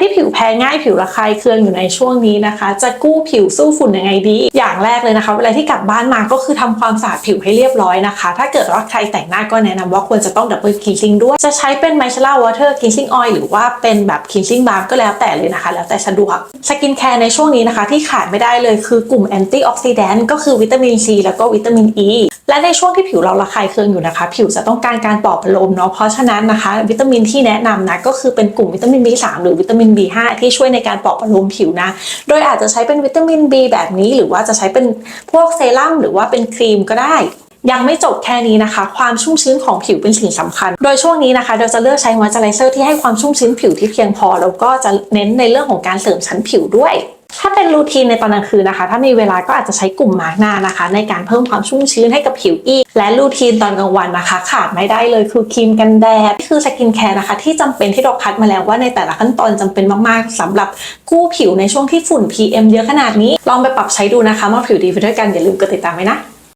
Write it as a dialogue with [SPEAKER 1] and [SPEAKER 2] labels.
[SPEAKER 1] ที่ผิวแพ้ง่ายผิวระคายเคืองอยู่ในช่วงนี้นะคะ จะกู้ผิวสู้ฝุ่นยังไงดี อย่างแรกเลยนะคะ เวลาที่กลับบ้านมาก็คือทำความสะอาดผิวให้เรียบร้อยนะคะ ถ้าเกิดว่าใครแต่งหน้าก็แนะนำว่าควรจะต้องดับเบิลคลีนซิ่งด้วย จะใช้เป็นไมเชล่าวอเตอร์คลีนซิ่งออยล์หรือว่าเป็นแบบคลีนซิ่งบาร์ก็แล้วแต่เลยนะคะ แล้วแต่สะดวกสกินแคร์ในช่วงนี้นะคะ ที่ขาดไม่ได้เลยคือกลุ่มแอนตี้ออกซิแดนต์ก็คือวิตามินซีแล้วก็วิตามินอ e. ี และในช่วงที่ผิวเราระคายเคืองอยู่นะคะ ผิวจะต้องการการปลอบประโลมเนาะเพราะฉะนั้นนะคะ วิตามินที่แนะนำนะก็คือเป็นกลุ่มวิตามิน B3 หรือวิตามิน B5 ที่ช่วยในการปลอบประโลมผิวนะ โดยอาจจะใช้เป็นวิตามิน B แบบนี้ หรือว่าจะใช้เป็นพวกเซรั่มหรือว่าเป็นครีมก็ได้ยังไม่จบแค่นี้นะคะ ความชุ่มชื้นของผิวเป็นสิ่งสำคัญ โดยช่วงนี้นะคะ เราจะเลือกใช้มอยเจอไรเซอร์ที่ให้ความชุ่มชื้นผิวที่เพียงพอ แล้วก็จะเน้นในเรื่องของการเสริมชั้นผิวด้วย ถ้าเป็นรูทีนในตอนกลางคืนนะคะ ถ้ามีเวลาก็อาจจะใช้กลุ่มมาร์กหน้านะคะ ในการเพิ่มความชุ่มชื้นให้กับผิวอีก และรูทีนตอนกลางวันนะคะ ขาดไม่ได้เลยคือครีมกันแดดนี่คือสกินแคร์นะคะ ที่จำเป็นที่เราคัดมาแล้วว่าในแต่ละขั้นตอนจำเป็นมากๆสำหรับกู้ผิวในช่วงที่ฝุ่น PM เยอะขนาดนี้ ลองไปปรับใช้ดูนะคะมาผิวดีไปด้วยกันอย่าลืมกดติดตามไว้นะ